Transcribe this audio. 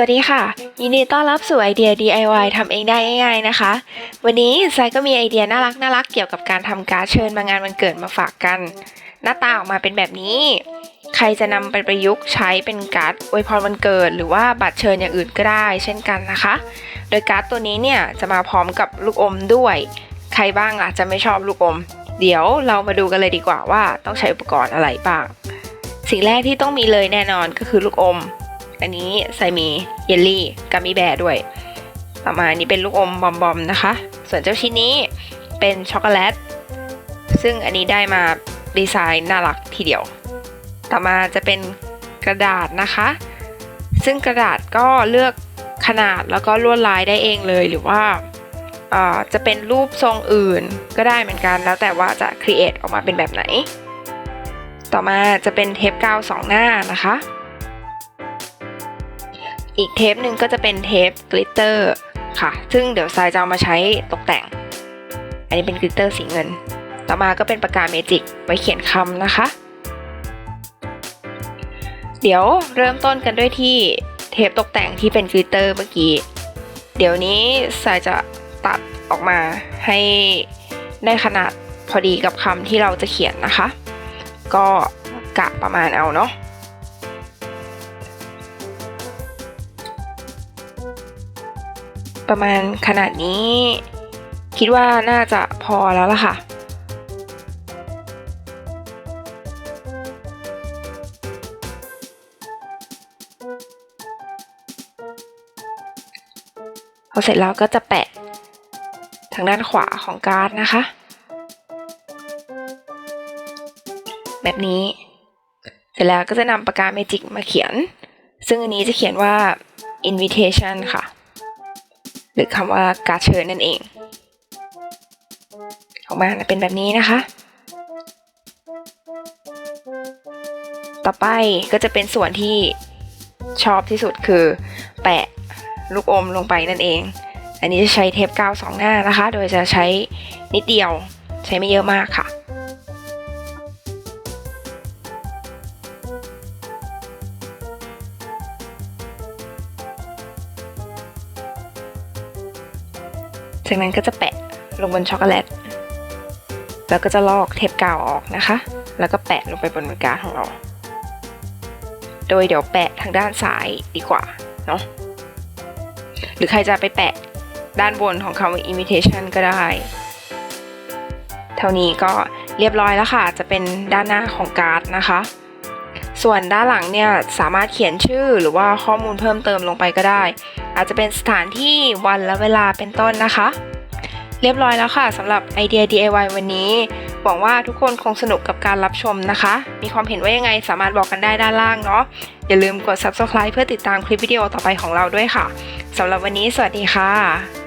วัสดีค่ะ ยินดีต้อนรับสู่ไอเดีย DIY ทำเองได้ง่ายๆนะคะ วันนี้ไซก็มีไอเดียน่ารักน่ารักเกี่ยวกับการทำการ์ดเชิญมางานวันเกิดมาฝากกัน หน้าตาออกมาเป็นแบบนี้ ใครจะนำไปประยุกต์ใช้เป็นการ์ดอวยพรวันเกิด หรือว่าบัตรเชิญอย่างอื่นก็ได้ เช่นกันนะคะ โดยการ์ดตัวนี้เนี่ยจะมาพร้อมกับลูกอมด้วย ใครบ้างล่ะจะไม่ชอบลูกอม เดี๋ยวเรามาดูกันเลยดีกว่าว่าต้องใช้อุปกรณ์อะไรบ้าง สิ่งแรกที่ต้องมีเลยแน่นอนก็คือลูกอม อันนี้ใส่มีเยลลี่กัมมี่แบร์ด้วย ต่อมาอันนี้เป็นลูกอมบอมๆนะคะ ส่วนเจ้าชิ้นนี้เป็นช็อกโกแลต ซึ่งอันนี้ได้มาดีไซน์น่ารักทีเดียว ต่อมาจะเป็นกระดาษนะคะ ซึ่งกระดาษก็เลือกขนาดแล้วก็ลวดลายได้เองเลยหรือว่าจะเป็นรูปทรงอื่นก็ได้เหมือนกันแล้วแต่ว่าจะครีเอทออกมาเป็นแบบไหน ต่อมาจะเป็นเทปกาวสองหน้านะคะ อีกเทปหนึ่งก็จะเป็นเทปกลิตเตอร์ค่ะ ซึ่งเดี๋ยวทรายจะเอามาใช้ตกแต่ง อันนี้เป็นกลิตเตอร์สีเงิน ต่อมาก็เป็นปากกาเมจิกไว้เขียนคำนะคะ เดี๋ยวเริ่มต้นกันด้วยที่เทปตกแต่งที่เป็นกลิตเตอร์เมื่อกี้ เดี๋ยวนี้ทรายจะตัดออกมาให้ได้ขนาดพอดีกับคำที่เราจะเขียนนะคะ ก็กะประมาณเอาเนาะ ประมาณขนาดนี้ คิดว่าน่าจะพอแล้วล่ะค่ะ พอเสร็จแล้วก็จะแปะทางด้านขวาของการ์ดนะคะ แบบนี้ เสร็จแล้วก็จะนำปากกาเมจิกมาเขียน ซึ่งอันนี้จะเขียนว่า invitation ค่ะ รือคำว่าการดเชิญนั่นเอง ออกมาเป็นแบบนี้นะคะ ต่อไปก็จะเป็นส่วนที่ชอบที่สุดคือ แปะลูกอมลงไปนั่นเอง อันนี้จะใช้เทปกาวสองหน้านะคะ โดยจะใช้นิดเดียวใช้ไม่เยอะมากค่ะ จากนั้นก็จะแปะลงบนช็อกโกแลต แล้วก็จะลอกเทปกาวออกนะคะ แล้วก็แปะลงไปบนการ์ดของเรา โดยเดี๋ยวแปะทางด้านซ้ายดีกว่าเนาะ หรือใครจะไปแปะด้านบนของคำว่า imitation ก็ได้ เท่านี้ก็เรียบร้อยแล้วค่ะ จะเป็นด้านหน้าของการ์ดนะคะ ส่วนด้านหลังเนี่ยสามารถเขียนชื่อหรือว่าข้อมูลเพิ่มเติมลงไปก็ได้ อาจจะเป็นสถานที่วันและเวลาเป็นต้นนะคะ เรียบร้อยแล้วค่ะสำหรับไอเดีย DIY วันนี้ หวังว่าทุกคนคงสนุกกับการรับชมนะคะ มีความเห็นว่ายังไงสามารถบอกกันได้ด้านล่างเนาะอย่าลืมกด subscribe เพื่อติดตามคลิปวิดีโอต่อไปของเราด้วยค่ะสำหรับวันนี้สวัสดีค่ะ